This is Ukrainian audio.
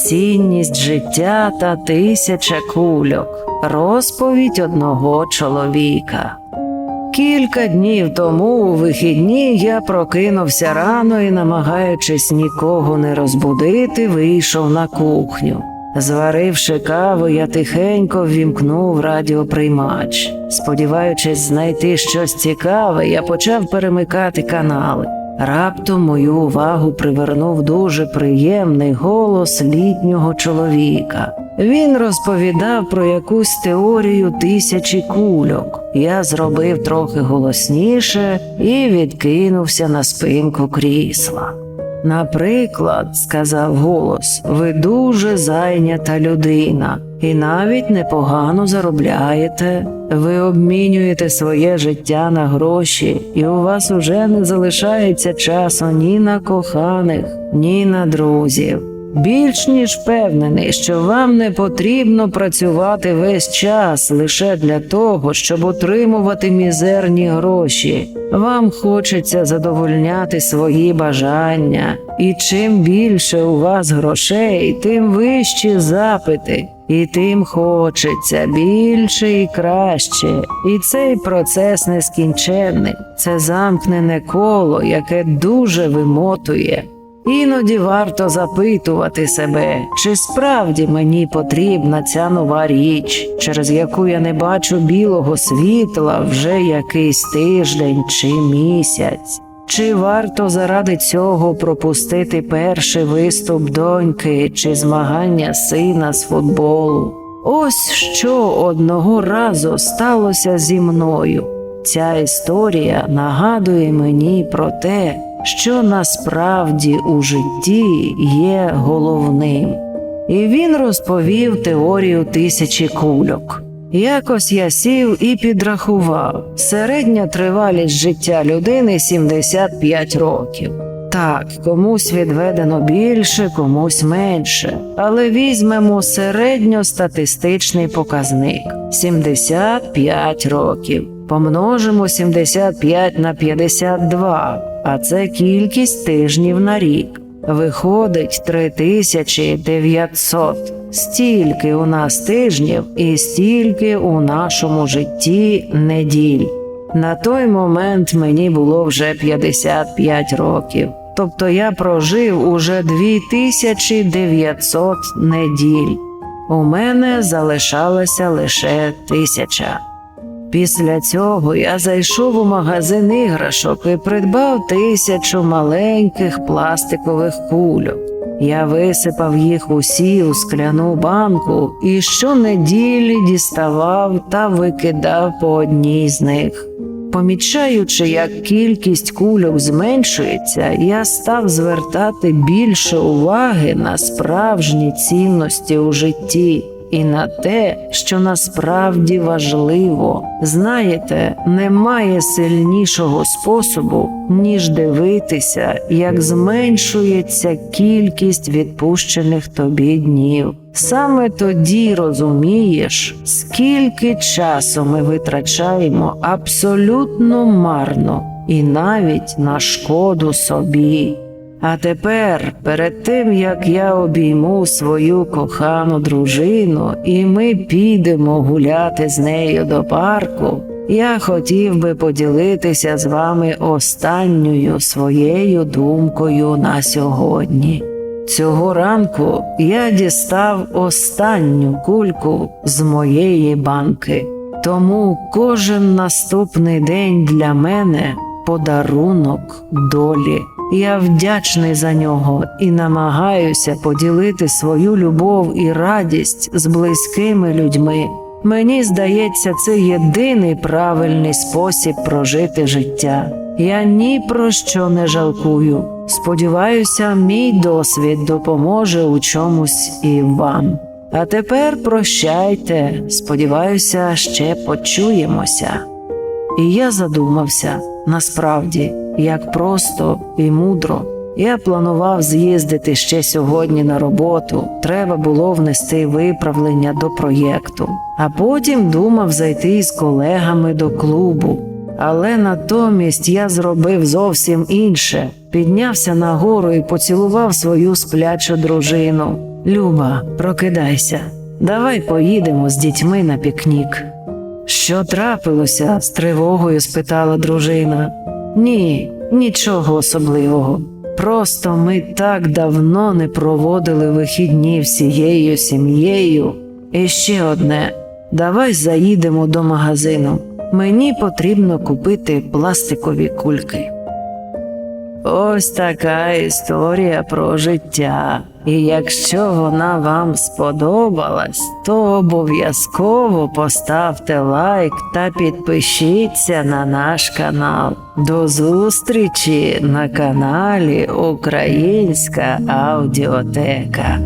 Цінність життя та тисяча кульок. Розповідь одного чоловіка. Кілька днів тому у вихідні я прокинувся рано і, намагаючись нікого не розбудити, вийшов на кухню. Зваривши каву, я тихенько ввімкнув радіоприймач. Сподіваючись знайти щось цікаве, я почав перемикати канали. Раптом мою увагу привернув дуже приємний голос літнього чоловіка. Він розповідав про якусь теорію тисячі кульок. Я зробив трохи голосніше і відкинувся на спинку крісла. Наприклад, сказав голос, ви дуже зайнята людина і навіть непогано заробляєте. Ви обмінюєте своє життя на гроші, і у вас уже не залишається часу ні на коханих, ні на друзів. Більш ніж впевнений, що вам не потрібно працювати весь час лише для того, щоб отримувати мізерні гроші. Вам хочеться задовольняти свої бажання, і чим більше у вас грошей, тим вищі запити, і тим хочеться більше і краще. І цей процес нескінченний, це замкнене коло, яке дуже вимотує. Іноді варто запитувати себе, чи справді мені потрібна ця нова річ, через яку я не бачу білого світла вже якийсь тиждень чи місяць. Чи варто заради цього пропустити перший виступ доньки чи змагання сина з футболу? Ось що одного разу сталося зі мною. Ця історія нагадує мені про те, що насправді у житті є головним. І він розповів теорію тисячі кульок. Якось я сів і підрахував середня тривалість життя людини 75 років. Так, комусь відведено більше, комусь менше, але візьмемо середньостатистичний показник 75 років. Помножимо 75 на 52, а це кількість тижнів на рік. Виходить 3900. Стільки у нас тижнів і стільки у нашому житті неділь. На той момент мені було вже 55 років, тобто я прожив уже 2900 неділь. У мене залишалася лише тисяча. Після цього я зайшов у магазин іграшок і придбав тисячу маленьких пластикових кульок. Я висипав їх усі у скляну банку і щонеділі діставав та викидав по одній з них. Помічаючи, як кількість кульок зменшується, я став звертати більше уваги на справжні цінності у житті і на те, що насправді важливо. Знаєте, немає сильнішого способу, ніж дивитися, як зменшується кількість відпущених тобі днів. Саме тоді розумієш, скільки часу ми витрачаємо абсолютно марно і навіть на шкоду собі. А тепер, перед тим як я обійму свою кохану дружину, і ми підемо гуляти з нею до парку, я хотів би поділитися з вами останньою своєю думкою на сьогодні. Цього ранку я дістав останню кульку з моєї банки, тому кожен наступний день для мене подарунок долі. Я вдячний за нього і намагаюся поділити свою любов і радість з близькими людьми. Мені здається, це єдиний правильний спосіб прожити життя. Я ні про що не жалкую. Сподіваюся, мій досвід допоможе у чомусь і вам. А тепер прощайте, сподіваюся, ще почуємося. І я задумався насправді, як просто і мудро. Я планував з'їздити ще сьогодні на роботу. Треба було внести виправлення до проєкту, а потім думав зайти з колегами до клубу. Але натомість я зробив зовсім інше. Піднявся нагору і поцілував свою сплячу дружину. Люба, прокидайся, давай поїдемо з дітьми на пікнік. Що трапилося? з тривогою спитала дружина. Ні, нічого особливого. Просто ми так давно не проводили вихідні всією сім'єю. І ще одне: давай заїдемо до магазину. Мені потрібно купити пластикові кульки. Ось така історія про життя. І якщо вона вам сподобалась, то обов'язково поставте лайк та підпишіться на наш канал. До зустрічі на каналі Українська Аудіотека.